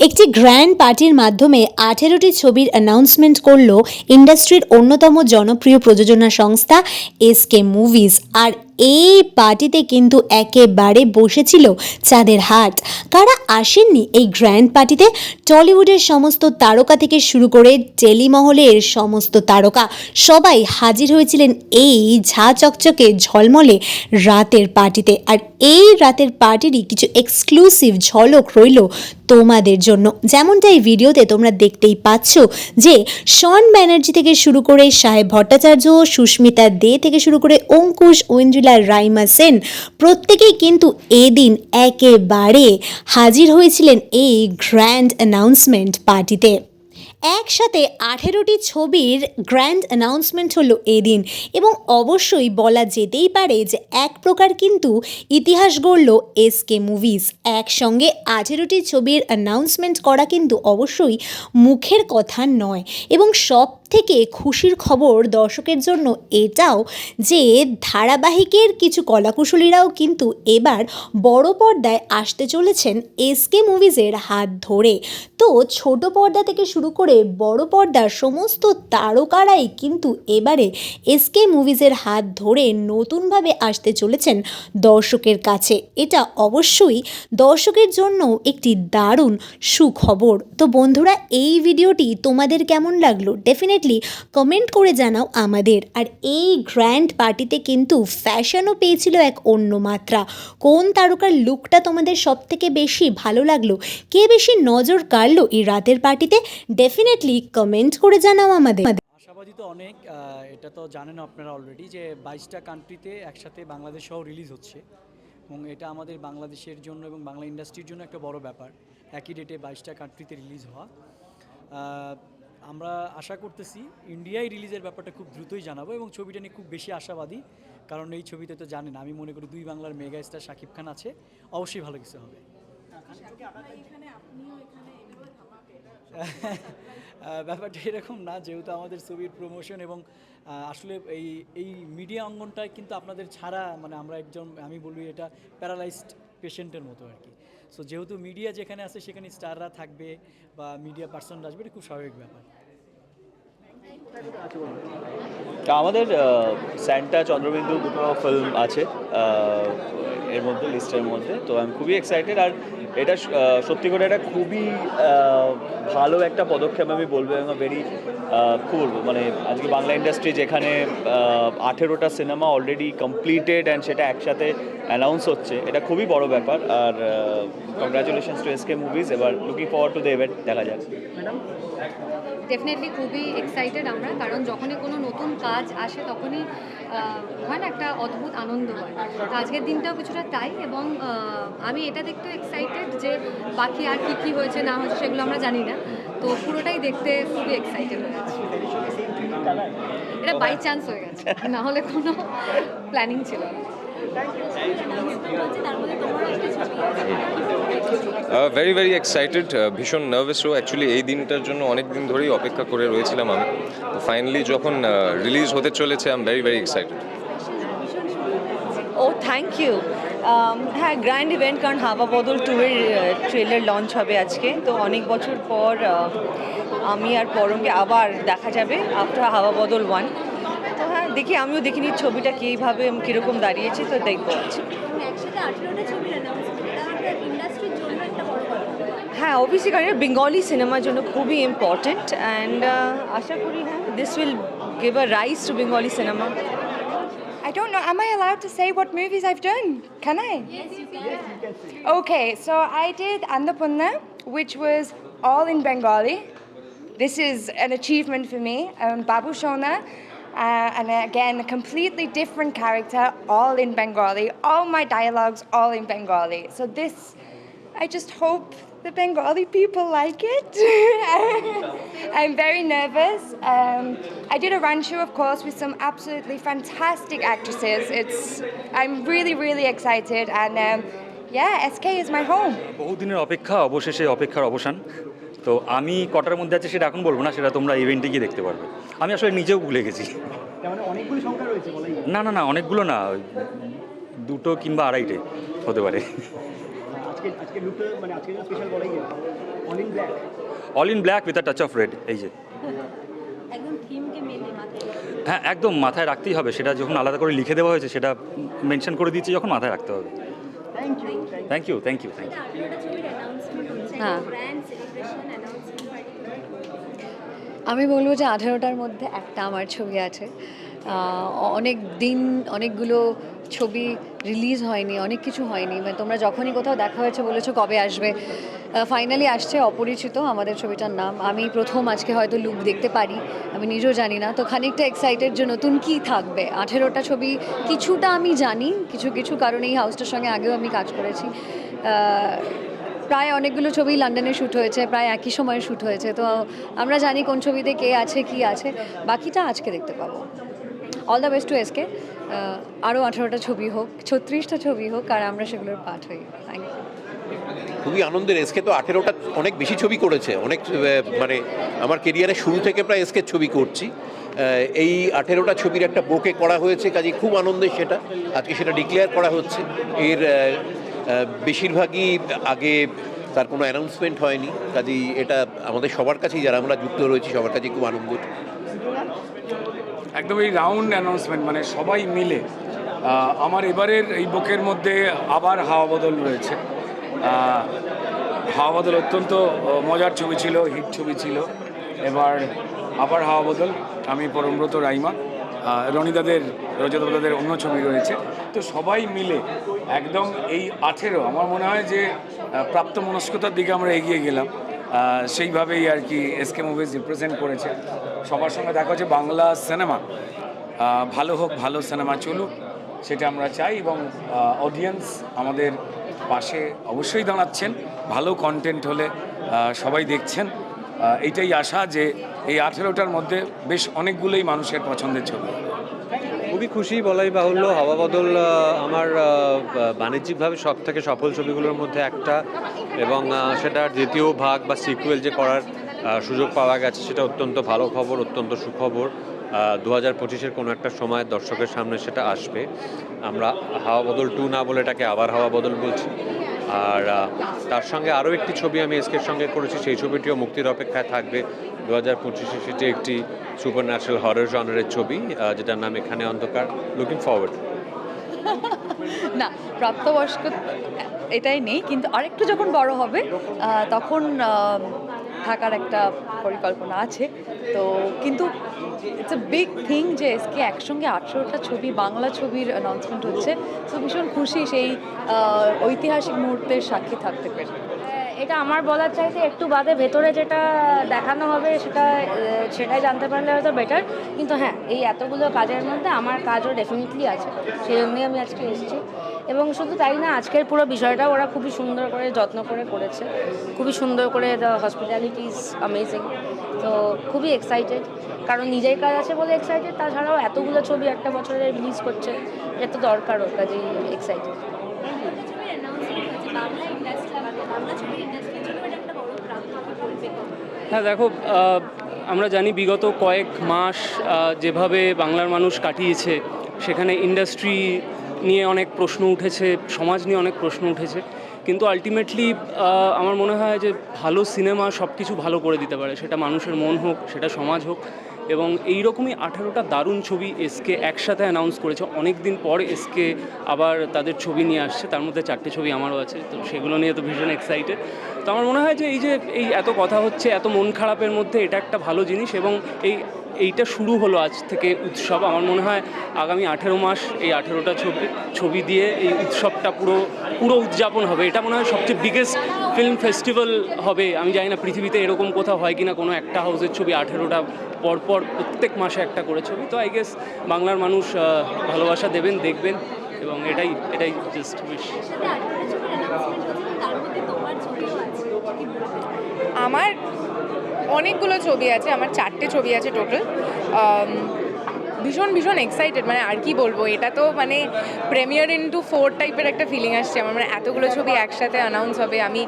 একটি গ্র্যান্ড পার্টির মাধ্যমে আঠেরোটি ছবির অ্যানাউন্সমেন্ট করল ইন্ডাস্ট্রির অন্যতম জনপ্রিয় প্রযোজনা সংস্থা এসকে মুভিজ। আর এই পার্টিতে কিন্তু একেবারে বসেছিল চাঁদের হাট কারা আসেননি এই গ্র্যান্ড পার্টিতে। টলিউডের সমস্ত তারকা থেকে শুরু করে টেলিমহলের সমস্ত তারকা সবাই হাজির হয়েছিলেন এই ঝা চকচকে ঝলমলে রাতের পার্টিতে। আর এই রাতের পার্টিরই কিছু এক্সক্লুসিভ ঝলক রইল তোমাদের জন্য। যেমনটা এই ভিডিওতে তোমরা দেখতেই পাচ্ছ যে শন ব্যানার্জি থেকে শুরু করে সাহেব ভট্টাচার্য, সুস্মিতা দে থেকে শুরু করে অঙ্কুশ, ঐন্দ্রিলা রাইমা সেন, প্রত্যেকেই কিন্তু এদিন একেবারে হাজির হয়েছিলেন এই গ্র্যান্ড অ্যানাউন্সমেন্ট পার্টিতে। একসাথে আঠেরোটি ছবির গ্র্যান্ড অ্যানাউন্সমেন্ট হলো এদিন এবং অবশ্যই বলা যেতেই পারে যে এক প্রকার কিন্তু ইতিহাস গড়ল এসকে মুভিজ। একসঙ্গে আঠেরোটি ছবির অ্যানাউন্সমেন্ট করা কিন্তু অবশ্যই মুখের কথা নয় এবং সব থেকে খুশির খবর দর্শকের জন্য এটাও যে ধারাবাহিকের কিছু কলাকুশলীরাও কিন্তু এবার বড় পর্দায় আসতে চলেছেন এসকে মুভিজের হাত ধরে। তো ছোট পর্দা থেকে শুরু করে বড় পর্দার সমস্ত তারকারাই কিন্তু এবারে এসকে মুভিজের হাত ধরে নতুনভাবে আসতে চলেছেন দর্শকের কাছে। এটা অবশ্যই দর্শকের জন্য একটি দারুণ সুখবর। তো বন্ধুরা, এই ভিডিওটি তোমাদের কেমন লাগল? ডেফিনেটলি কমেন্ট করে জানাও আমাদের। আর এই গ্র্যান্ড পার্টিতে কিন্তু ফ্যাশনও পেয়েছিল এক অন্য মাত্রা। কোন তারকার লুকটা তোমাদের সব থেকে বেশি ভালো লাগল, কে বেশি নজর কাড়লো এই রাতের পার্টিতে ডেফিনেটলি কমেন্ট করে জানাও আমাদের। আশাবাদী তো অনেক এটা তো জানেন আপনারা অলরেডি যে বাইশটা কান্ট্রিতে একসাথে বাংলাদেশ সহ রিলিজ হচ্ছে। এবং এটা আমাদের বাংলাদেশের জন্য এবং বাংলা ইন্ডাস্ট্রির জন্য একটা বড় ব্যাপার। একই ডেটে বাইশটা কান্ট্রিতে রিলিজ হওয়া। আমরা আশা করতেছি ইন্ডিয়ায় রিলিজের ব্যাপারটা খুব দ্রুতই জানাব এবং ছবিটা নিয়ে খুব বেশি আশাবাদী কারণ এই ছবিতে তো জানেন আমি মনে করি দুই বাংলার মেগা স্টার শাকিব খান আছে অবশ্যই ভালো কিছু হবে। আহ, ব্যাপারটা এরকম না যেহেতু আমাদের ছবির প্রমোশন এবং আসলে এই এই মিডিয়া অঙ্গনটায় কিন্তু আপনাদের ছাড়া মানে আমরা একজন আমি বলি এটা প্যারালাইজড পেশেন্টের মতো আর কি। সো যেহেতু মিডিয়া যেখানে আছে, সেখানে স্টাররা থাকবে বা মিডিয়া পার্সনরা আসবে, এটা খুব স্বাভাবিক ব্যাপার। আমাদের স্যান্টা চন্দ্রবিন্দু দুটো ফিল্ম আছে এর মধ্যে লিস্টের মধ্যে, তো আমি খুবই এক্সাইটেড আর এটা সত্যি করে এটা খুবই ভালো একটা পদক্ষেপ আমি বলব এবং ভেরি খুব মানে আজকে বাংলা ইন্ডাস্ট্রি যেখানে আঠেরোটা সিনেমা অলরেডি কমপ্লিটেড অ্যান্ড সেটা একসাথে অ্যানাউন্স হচ্ছে, এটা খুবই বড় ব্যাপার। আর কংগ্রাচুলেশনস টু এসকে মুভিজ এবার looking forward to the event দেখা যাক। ডেফিনেটলি খুবই এক্সাইটেড আমরা কারণ যখনই কোনো নতুন কাজ আসে তখনই হয় না একটা অদ্ভুত আনন্দ হয়। তো আজকের দিনটাও কিছুটা তাই এবং আমি এটা দেখতে এক্সাইটেড যে বাকি আর কি কি হয়েছে না হয়েছে সেগুলো আমরা জানি না। তো পুরোটাই দেখতে খুবই এক্সাইটেড হয়ে গেছে এটা বাই চান্স হয়ে গেছে। না হলে কোনো প্ল্যানিং ছিল না। ভেরি ভেরি এক্সাইটেড ভীষণ নার্ভাসও অ্যাকচুয়ালি এই দিনটার জন্য অনেক দিন ধরেই অপেক্ষা করে রয়েছিলাম আমি। তো ফাইনালি যখন রিলিজ হতে চলেছে I am very very excited O thank you হ্যাঁ গ্র্যান্ড ইভেন্ট কারণ হাওয়া বদল টুয়ের ট্রেলার লঞ্চ হবে আজকে। তো অনেক বছর পর আমি আর পরমকে আবার দেখা যাবে আফটার হাওয়া বদল ওয়ান দেখি আমিও দেখিনি ছবিটা কীভাবে কীরকম দাঁড়িয়েছে তো দেখব কথা হ্যাঁ অবভিয়াসলি কারণ বেঙ্গলি সিনেমার জন্য খুবই ইম্পর্টেন্ট অ্যান্ড আশা করি হ্যাঁ this will give a rise to Bengali cinema I don't know. Am I allowed to say what movies I've done? Can I? Yes, you can. Okay, so I did Andapunna, which was all in Bengali. This is an achievement for me. Um, Babu Shona, uh, and again, a completely different character, all in Bengali. All my dialogues, all in Bengali. So this, I just hope the Bengali people like it. I'm very nervous. Um, I did a run show, of course, with some absolutely fantastic actresses. It's, I'm really, really excited, and um, yeah, SK is my home. বহুদিনের অপেক্ষা অবশেষে অপেক্ষার অবসান তো আমি কটার মধ্যে আছে সেটা এখন বলব না সেটা তোমরা ইভেন্টে গিয়ে দেখতে পারবে। আমি আসলে নিজেও ভুলে গেছি। মানে অনেকগুলি সংখ্যা রয়েছে বলাই না না না অনেকগুলো না ওই দুটো কিংবা আড়াইটে হতে পারে। আজকে আজকে লুকটা মানে আজকে স্পেশাল বলাই যায়। All in black all in black with a touch of red এই যে। হ্যাঁ একদম মাথায় রাখতেই হবে সেটা যখন আলাদা করে লিখে দেওয়া হয়েছে সেটা মেনশন করে দিচ্ছি যখন মাথায় রাখতে হবে। Thank you thank you thank you হ্যাঁ। আমি বলব যে আঠেরোটার মধ্যে একটা আমার ছবি আছে। অনেক দিন অনেকগুলো ছবি রিলিজ হয়নি, অনেক কিছু হয়নি। মানে তোমরা যখনই কোথাও দেখা হয়েছে বলেছ কবে আসবে। ফাইনালি আসছে অপরিচিত আমাদের ছবিটার নাম। আমি প্রথম আজকে হয়তো লুক দেখতে পারি, আমি নিজেও জানি না। তো খানিকটা এক্সাইটেড যে নতুন কী থাকবে। আঠেরোটা ছবি কিছুটা আমি জানি, কিছু কিছু কারণে এই হাউসটার সঙ্গে আগেও আমি কাজ করেছি। প্রায় অনেকগুলো ছবি লন্ডনে শ্যুট হয়েছে, প্রায় একই সময়ে শ্যুট হয়েছে। তো আমরা জানি কোন ছবিতে কে আছে, কি আছে। বাকিটা আজকে দেখতে পাবো। All the best to SK আরও আঠারোটা ছবি হোক, ছত্রিশটা ছবি হোক, আর আমরা সেগুলোর পাঠ হই। থ্যাংক ইউ খুবই আনন্দের এসকে তো আঠেরোটা অনেক বেশি ছবি করেছে। অনেক মানে আমার কেরিয়ারের শুরু থেকে প্রায় এসকে ছবি করছি। এই আঠেরোটা ছবির একটা বোকে করা হয়েছে, কাজে খুব আনন্দের সেটা। আজকে সেটা ডিক্লেয়ার করা হচ্ছে। এর বেশিরভাগই আগে তার কোনো অ্যানাউন্সমেন্ট হয়নি। কাজেই এটা আমাদের সবার কাছেই, যারা আমরা যুক্ত রয়েছি, সবার কাছেই খুব আনন্দ। একদম এই রাউন্ড অ্যানাউন্সমেন্ট মানে সবাই মিলে আমার এবারের এই বুকের মধ্যে আবার হাওয়া বদল রয়েছে। হাওয়া বদল অত্যন্ত মজার ছবি ছিল হিট ছবি ছিল। এবার আবার হাওয়া বদল, আমি পরমব্রত রাইমা। রনিদাদের রজতদাদের অন্য ছবি রয়েছে। তো সবাই মিলে একদম এই আঠেরো, আমার মনে হয় যে প্রাপ্ত মনস্কতার দিকে আমরা এগিয়ে গেলাম। সেইভাবেই আর কি এসকে মুভিজ রিপ্রেজেন্ট করেছে। সবার সঙ্গে দেখা হচ্ছে বাংলা সিনেমা ভালো হোক, ভালো সিনেমা চলুক, সেটা আমরা চাই এবং অডিয়েন্স আমাদের পাশে অবশ্যই দাঁড়াচ্ছেন। ভালো কন্টেন্ট হলে সবাই দেখছেন। আহ, এইটাই আশা যে এই আঠেরোটার মধ্যে বেশ অনেকগুলোই মানুষের পছন্দের ছবি। খুবই খুশি বলাই বাহুল্য। হাওয়া বদল আমার বাণিজ্যিকভাবে সব থেকে সফল ছবিগুলোর মধ্যে একটা। এবং সেটার দ্বিতীয় ভাগ বা সিকুয়েল যে করার সুযোগ পাওয়া গেছে সেটা অত্যন্ত ভালো খবর অত্যন্ত সুখবর। দু হাজার পঁচিশের কোনো একটা সময় দর্শকের সামনে সেটা আসবে। আমরা হাওয়া বদল টু না বলে এটাকে আবার হাওয়া বদল বলছি। আর তার সঙ্গে আরও একটি ছবি আমি এসকের সঙ্গে করেছি, সেই ছবিটিও মুক্তির অপেক্ষায় থাকবে। দু হাজার পঁচিশে সেটি একটি সুপার ন্যাচারাল হরর জনারের ছবি যেটার নাম এখানে অন্ধকার। লুকিং ফরওয়ার্ড না, প্রাপ্তবয়স্ক এটাই নেই, কিন্তু আরেকটু যখন বড় হবে তখন থাকার একটা পরিকল্পনা আছে। তো কিন্তু ইটস এ বিগ থিং যে এসকে একসঙ্গে আটশোটা ছবি, বাংলা ছবির অ্যানাউন্সমেন্ট হচ্ছে। তো ভীষণ খুশি সেই ঐতিহাসিক মুহূর্তের সাক্ষী থাকতে পেরে। এটা আমার বলার চাইতে একটু বাদে ভেতরে যেটা দেখানো হবে সেটা সেটাই জানতে পারলে হয়তো বেটার কিন্তু হ্যাঁ এই এতগুলো কাজের মধ্যে আমার কাজও ডেফিনেটলি আছে। সেই জন্যই আমি আজকে এসেছি। এবং শুধু তাই না, আজকের পুরো বিষয়টা ওরা খুবই সুন্দর করে, যত্ন করে করেছে। খুবই সুন্দর করে দ্য হসপিটালিটি ইজ অ্যামেজিং তো খুবই এক্সাইটেড কারণ নিজের কাজ আছে বলে এক্সাইটেড তাছাড়াও এতগুলো ছবি একটা বছরে রিলিজ করছে, এটা তো দরকার ওর কাজেই এক্সাইটেড হ্যাঁ দেখো আমরা জানি বিগত কয়েক মাস যেভাবে বাংলার মানুষ কাটিয়েছে, সেখানে ইন্ডাস্ট্রি নিয়ে অনেক প্রশ্ন উঠেছে, সমাজ নিয়ে অনেক প্রশ্ন উঠেছে, কিন্তু আলটিমেটলি আমার মনে হয় যে ভালো সিনেমা সব কিছু ভালো করে দিতে পারে। সেটা মানুষের মন হোক, সেটা সমাজ হোক। এবং এইরকমই আঠারোটা দারুণ ছবি এসকে একসাথে অ্যানাউন্স করেছে। অনেক দিন পর এসকে আবার তাদের ছবি নিয়ে আসছে। তার মধ্যে চারটে ছবি আমারও আছে, তো সেগুলো নিয়ে তো ভীষণ এক্সাইটেড তো আমার মনে হয় যে এই যে এই এত কথা হচ্ছে, এত মন খারাপের মধ্যে এটা একটা ভালো জিনিস এবং এই এইটা শুরু হলো আজ থেকে উৎসব। আমার মনে হয় আগামী আঠেরো মাস এই আঠেরোটা ছবি ছবি দিয়ে এই উৎসবটা পুরো পুরো উদযাপন হবে। এটা মনে হয় সবচেয়ে বিগেস্ট ফিল্ম ফেস্টিভ্যাল হবে। আমি জানি না পৃথিবীতে এরকম কোথাও হয় কিনা কোনো একটা হাউসের ছবি আঠেরোটা পরপর প্রত্যেক মাসে একটা করে ছবি। তো আই গেস বাংলার মানুষ ভালোবাসা দেবেন দেখবেন এবং এটাই এটাই জাস্ট উইশ আমার অনেকগুলো ছবি আছে, আমার চারটে ছবি আছে টোটাল ভীষণ ভীষণ এক্সাইটেড মানে আর কি বলব, এটা তো মানে প্রেমিয়ার ইন্টু ফোর টাইপের একটা ফিলিং আসছে আমার মানে এতগুলো ছবি একসাথে অ্যানাউন্স হবে, আমি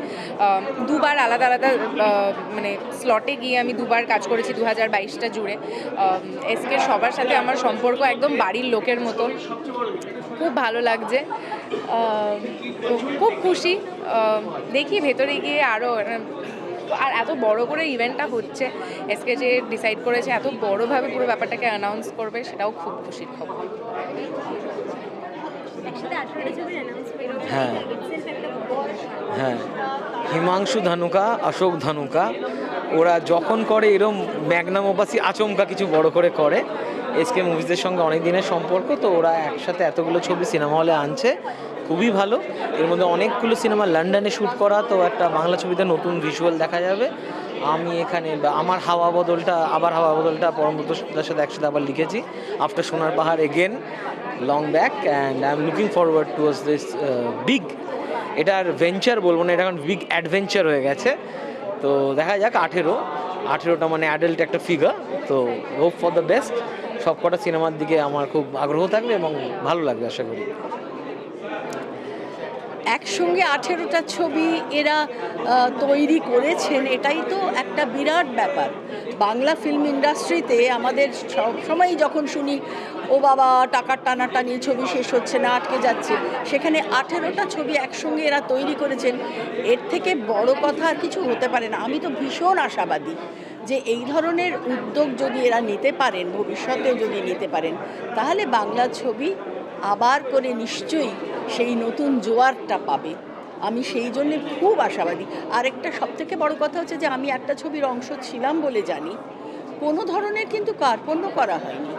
দুবার আলাদা আলাদা মানে স্লটে গিয়ে আমি দুবার কাজ করেছি দু হাজার বাইশটা জুড়ে। এসকে সবার সাথে আমার সম্পর্ক একদম বাড়ির লোকের মতন খুব ভালো লাগছে। খুব খুশি। দেখি ভেতরে গিয়ে আরও আর এত বড় করে ইভেন্টটা হচ্ছে এসকে যে ডিসাইড করেছে এত বড়ভাবে পুরো ব্যাপারটাকে অ্যানাউন্স করবে সেটাও খুব খুশির খবর। হ্যাঁ। হ্যাঁ। হিমাংশু ধানুকা অশোক ধানুকা ওরা যখন করে এরম ম্যাগনাম ওপাসি আচমকা কিছু বড় করে করে এসকে মুভিজের সঙ্গে অনেক দিনের সম্পর্ক তো ওরা একসাথে এতগুলো ছবি সিনেমা হলে আনছে খুবই ভালো। এর মধ্যে অনেকগুলো সিনেমা লন্ডনে শ্যুট করা, তো একটা বাংলা ছবিতে নতুন ভিজুয়াল দেখা যাবে। আমি এখানে আমার হাওয়া বদলটা, আবার হাওয়া বদলটা পরমব্রতদার সাথে একসাথে আবার লিখেছি। After Sonar Pahar again long back and I am looking forward towards this big এটার ভেঞ্চার বলব না, এটা এখন বিগ অ্যাডভেঞ্চার হয়ে গেছে। তো দেখা যাক, আঠেরো। আঠেরোটা মানে অ্যাডাল্ট একটা ফিগার তো হোপ ফর দ্য বেস্ট সব কটা সিনেমার দিকে আমার খুব আগ্রহ থাকবে এবং ভালো লাগবে, আশা করি। একসঙ্গে আঠেরোটা ছবি এরা তৈরি করেছেন, এটাই তো একটা বিরাট ব্যাপার। বাংলা ফিল্ম ইন্ডাস্ট্রিতে আমাদের সবসময় যখন শুনি, ও বাবা, টাকার টানাটানি, ছবি শেষ হচ্ছে না, আটকে যাচ্ছে। সেখানে আঠেরোটা ছবি একসঙ্গে এরা তৈরি করেছেন, এর থেকে বড় কথা আর কিছু হতে পারে না। আমি তো ভীষণ আশাবাদী যে এই ধরনের উদ্যোগ যদি এরা নিতে পারেন, ভবিষ্যতেও যদি নিতে পারেন, তাহলে বাংলা ছবি আবার করে নিশ্চয়ই সেই নতুন জোয়ারটা পাবে। আমি সেই জন্যে খুব আশাবাদী। আরেকটা সবথেকে বড় কথা হচ্ছে যে, আমি একটা ছবির অংশ ছিলাম বলে জানি। কোনো ধরনের কিন্তু কার্পণ্য করা হয়নি।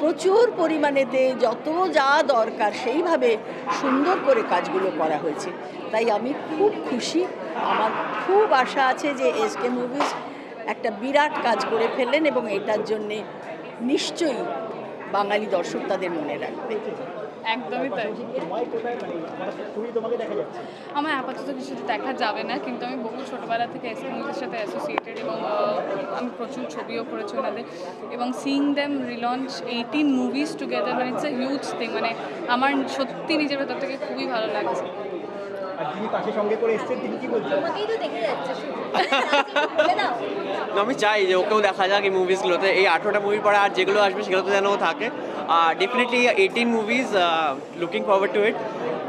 প্রচুর পরিমাণেতে যত যা দরকার সেইভাবে সুন্দর করে কাজগুলো করা হয়েছে। তাই আমি খুব খুশি। আমার খুব আশা আছে যে এসকে মুভিজ একটা বিরাট কাজ করে ফেললেন এবং এটার জন্যে নিশ্চয়ই বাঙালি দর্শক তাদের মনে রাখবে। একদমই তাই। আমার আপাতত কিছু দেখা যাবে না, কিন্তু আমি বহু ছোটোবেলা থেকে এসকে মুভিজের সাথে অ্যাসোসিয়েটেড এবং আমি প্রচুর ছবিও করেছি ওনাদের। এবং seeing them relaunch eighteen movies together মানে ইটস এ হিউজ থিং মানে আমার সত্যি নিজের ভেতর থেকে খুবই ভালো লাগছে। যিনি পাশে সঙ্গে করে এসছেন তিনি কি বলছেন? আমি চাই যে ওকেও দেখা যাক এই মুভিসগুলোতে এই আঠেরোটা মুভি পরে আর যেগুলো আসবে সেগুলোতে যেন ও থাকে। আর definitely eighteen movies looking forward to it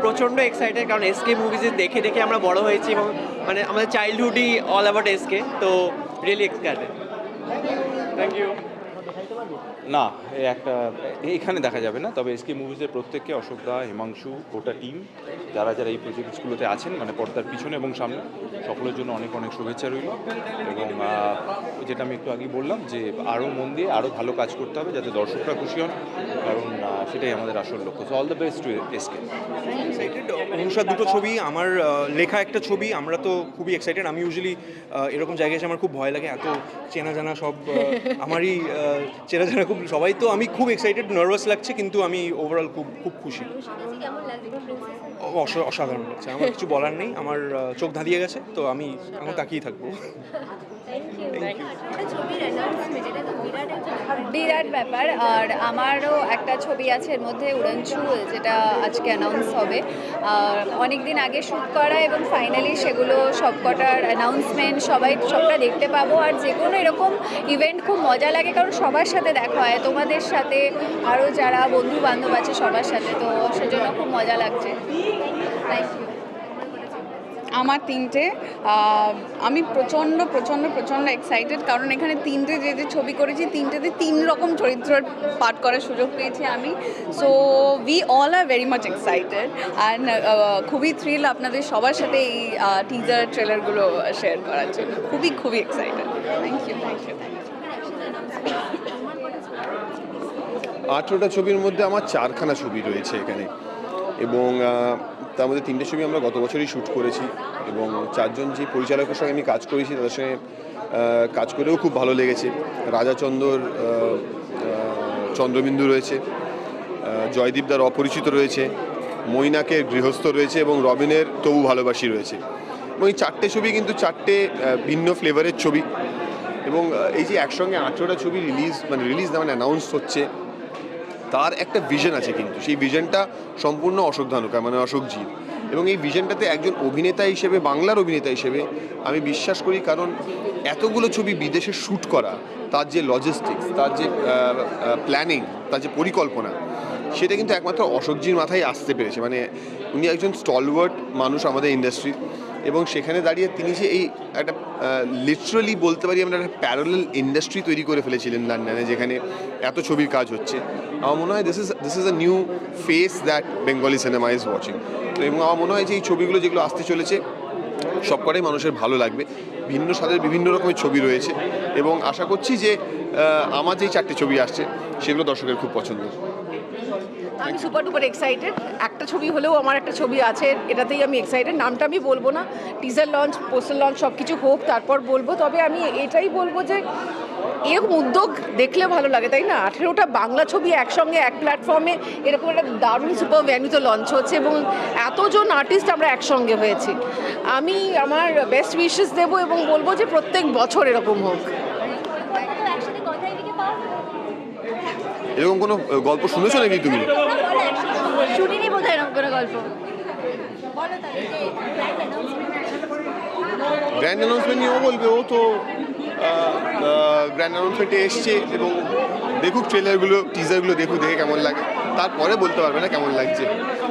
প্রচণ্ড এক্সাইটেড কারণ এসকে মুভিজ দেখে দেখে আমরা বড় হয়েছি এবং মানে আমাদের চাইল্ডহুডই অল অ্যাবাউট এসকে তো রিয়েলি এক্সাইটেড থ্যাংক ইউ না এই একটা এখানে দেখা যাবে না তবে এসকে মুভিজের প্রত্যেককে অশোক দা হিমাংশু গোটা টিম যারা যারা এই প্রজেক্টসগুলোতে আছেন মানে পর্দার পিছনে এবং সামনে সকলের জন্য অনেক অনেক শুভেচ্ছা রইল। এবং যেটা আমি একটু আগে বললাম যে আরও মন দিয়ে আরও ভালো কাজ করতে হবে যাতে দর্শকরা খুশি হন কারণ সেটাই আমাদের আসল লক্ষ্য। So all the best to SK. Excited অনুষার দুটো ছবি আমার লেখা একটা ছবি আমরা তো খুবই এক্সাইটেড আমি ইউজুয়ালি এরকম জায়গায় এসে আমার খুব ভয় লাগে এত চেনা জানা সব আমারই চেনা জানা খুব সবাই তো আমি খুব এক্সাইটেড নার্ভাস লাগছে কিন্তু আমি ওভারঅল খুব খুব খুশি। অসাধারণ লাগছে। আমার কিছু বলার নেই আমার চোখ ধাঁধিয়ে গেছে তো আমি এখন তাকিয়ে থাকব। বিরাট ব্যাপার। আর আমারও একটা ছবি আছে এর মধ্যে উড়নছু যেটা আজকে অ্যানাউন্স হবে। আর অনেক দিন আগে শ্যুট করা এবং ফাইনালি সেগুলো সবকটার অ্যানাউন্সমেন্ট সবাই সবটা দেখতে পাবো। আর যে কোনো এরকম ইভেন্ট খুব মজা লাগে কারণ সবার সাথে দেখা হয়। তোমাদের সাথে আরও যারা বন্ধু বান্ধব আছে সবার সাথে তো সেজন্য খুব মজা লাগছে। থ্যাংক ইউ আমার তিনটে আমি প্রচণ্ড প্রচণ্ড প্রচণ্ড এক্সাইটেড কারণ এখানে তিনটে যে যে ছবি করেছি, তিনটেতে তিন রকম চরিত্র পাঠ করার সুযোগ পেয়েছি আমি। So we all are very much excited and খুবই থ্রিল আপনাদের সবার সাথে এই টিজার ট্রেলারগুলো শেয়ার করার জন্য। খুবই খুবই excited thank you thank you আঠেরোটা ছবির মধ্যে আমার চারখানা ছবি রয়েছে এখানে। এবং তার মধ্যে তিনটে ছবি আমরা গত বছরই শ্যুট করেছি এবং চারজন যে পরিচালকের সঙ্গে আমি কাজ করেছি তাদের সঙ্গে কাজ করেও খুব ভালো লেগেছে। রাজাচন্দর চন্দ্রবিন্দু রয়েছে জয়দীপদার অপরিচিত রয়েছে, মৈনাকের গৃহস্থ রয়েছে এবং রবিনের তবু ভালোবাসি রয়েছে। এবং এই চারটে ছবি কিন্তু চারটে ভিন্ন ফ্লেভারের ছবি। এবং এই যে একসঙ্গে আঠেরোটা ছবি রিলিজ মানে রিলিজ না মানে অ্যানাউন্স হচ্ছে তার একটা ভিশন আছে কিন্তু। সেই ভিশনটা সম্পূর্ণ অশোক ধানুকা মানে অশোকজির এবং এই ভিশনটাতে একজন অভিনেতা হিসেবে, বাংলার অভিনেতা হিসেবে আমি বিশ্বাস করি কারণ এতগুলো ছবি বিদেশে শ্যুট করা, তার যে লজিস্টিক্স তার যে প্ল্যানিং তার যে পরিকল্পনা, সেটা কিন্তু একমাত্র অশোকজির মাথায় আসতে পেরেছে। মানে উনি একজন স্টলওয়ার্ড মানুষ আমাদের ইন্ডাস্ট্রির এবং সেখানে দাঁড়িয়ে তিনি যে এই একটা লিটারালি বলতে পারি আমরা একটা প্যারালাল ইন্ডাস্ট্রি তৈরি করে ফেলেছিলেন লন্ডনে, যেখানে এত ছবির কাজ হচ্ছে। আমার মনে হয় this is this is a new face that Bengali cinema is watching এবং আমার মনে হয় যে এই ছবিগুলো যেগুলো আসতে চলেছে, সবকটাই মানুষের ভালো লাগবে। ভিন্ন স্বাদের বিভিন্ন রকমের ছবি রয়েছে এবং আশা করছি যে আমার যেই চারটে ছবি আসছে, সেগুলো দর্শকের খুব পছন্দ আমি সুপার ডুপার এক্সাইটেড একটা ছবি হলেও আমার একটা ছবি আছে, এটাতেই আমি এক্সাইটেড নামটা আমি বলব না টিজার লঞ্চ পোস্টার লঞ্চ সব কিছু হোক, তারপর বলব। তবে আমি এটাই বলব যে এরকম উদ্যোগ দেখলে ভালো লাগে, তাই না? আঠেরোটা বাংলা ছবি একসঙ্গে এক প্ল্যাটফর্মে এরকম একটা দারুণ সুপার ভ্যানুতে লঞ্চ হচ্ছে এবং এতজন আর্টিস্ট আমরা একসঙ্গে হয়েছি। আমি আমার বেস্ট উইশেস দেবো এবং বলব যে প্রত্যেক বছর এরকম হোক। এরকম কোনো গল্প শুনেছো নাকি তুমি? শুনিনি বোধ এরকম কোনো গল্প। গ্র্যান্ড অ্যানাউন্সমেন্ট নিয়েও বলবে ও তো গ্র্যান্ড অ্যানাউন্সমেন্টে এসছে এবং দেখুক ট্রেলারগুলো টিজারগুলো দেখুক দেখে কেমন লাগে। তারপরে বলতে পারবে না কেমন লাগছে।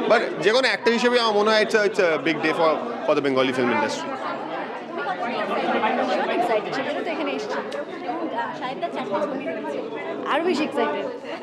বাট যে কোনো একটা হিসেবে আমার মনে হয় it's it's big day for for the Bengali film industry আরও বেশি excited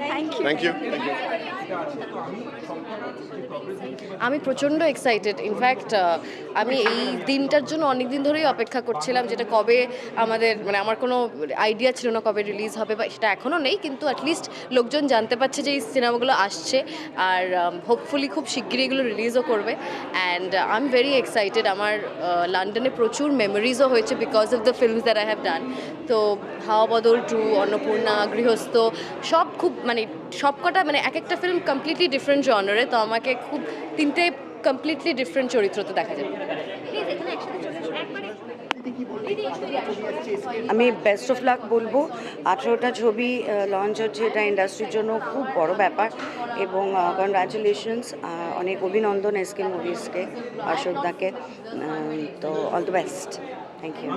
thank you thank you আমি প্রচণ্ড এক্সাইটেড ইনফ্যাক্ট আমি এই দিনটার জন্য অনেক দিন ধরেই অপেক্ষা করছিলাম যেটা কবে আমাদের মানে আমার কোনো আইডিয়া ছিল না কবে রিলিজ হবে বা সেটা এখনও নেই কিন্তু অ্যাটলিস্ট লোকজন জানতে পারছে যে এই সিনেমাগুলো আসছে আর হোপফুলি খুব শিগগিরই এগুলো রিলিজও করবে। And I am very excited আমার লন্ডনে প্রচুর মেমোরিজও হয়েছে because of the films that I have done তো হাওয়া বদল টু অন্নপূর্ণা গৃহস্থ সব খুব মানে সবকটা মানে এক একটা ফিল্ম কমপ্লিটলি ডিফারেন্ট জনারে তো আমাকে খুব তিনটে কমপ্লিটলি ডিফারেন্ট চরিত্রতে দেখা যাবে। আমি বেস্ট অফ লাক বলব। আঠেরোটা ছবি লঞ্চ হচ্ছে এটা ইন্ডাস্ট্রির জন্য খুব বড় ব্যাপার এবং কনগ্রাচুলেশনস অনেক অভিনন্দন এসকে মুভিসকে অশোকদাকে। তো all the best thank you